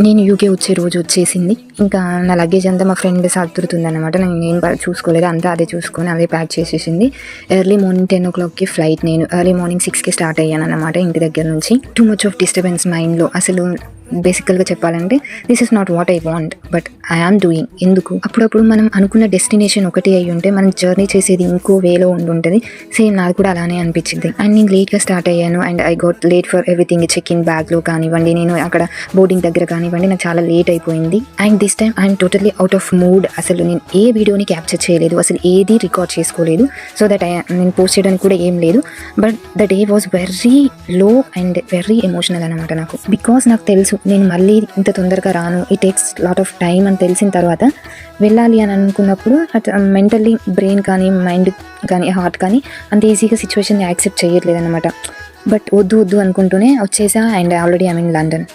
నేను యూకే వచ్చే రోజు వచ్చేసింది. ఇంకా నా లగేజ్ అంతా మా ఫ్రెండ్ సర్దుతుంది అనమాట నేను ఏం ప- చూసుకోలేదు. అంతా అదే చూసుకొని అదే ప్యాక్ చేసేసింది. ఎర్లీ మార్నింగ్ టెన్ ఓ క్లాక్కి ఫ్లైట్ నేను ఎర్లీ మార్నింగ్ సిక్స్కి స్టార్ట్ అయ్యాను అనమాట ఇంటి దగ్గర నుంచి. టూ మచ్ ఆఫ్ డిస్టర్బెన్స్ మైండ్లో అసలు బేసికల్గా చెప్పాలంటే this is not what I want but I am doing ఎందుకు? అప్పుడప్పుడు మనం అనుకున్న డెస్టినేషన్ ఒకటి అయి ఉంటే మనం జర్నీ చేసేది ఇంకో వేలో ఉండి ఉంటుంది. సేమ్ నాకు కూడా అలానే అనిపించింది. అండ్ నేను లేట్గా స్టార్ట్ అయ్యాను and I got late for everything check in బ్యాగ్లో కానివ్వండి నేను అక్కడ బోర్డింగ్ దగ్గర కానివ్వండి నాకు చాలా లేట్ అయిపోయింది. And this time I'm totally out of mood అసలు నేను ఏ వీడియోని క్యాప్చర్ చేయలేదు. అసలు ఏది రికార్డ్ చేసుకోలేదు. సో దట్ ఐ నేను పోస్ట్ చేయడానికి కూడా ఏం లేదు. But the day was very low and very emotional అనమాట నాకు. బికాస్ నాకు తెలుసు నేను మళ్ళీ ఇంత తొందరగా రాను. ఈ టేక్స్ లాట్ ఆఫ్ టైం అని తెలిసిన తర్వాత వెళ్ళాలి అని అనుకున్నప్పుడు మెంటల్లీ బ్రెయిన్ um, కానీ మైండ్ కానీ హార్ట్ కానీ అంత ఈజీగా సిచ్యువేషన్ యాక్సెప్ట్ చేయట్లేదు అనమాట బట్ వద్దు వద్దు అనుకుంటూనే వచ్చేసా and already I mean London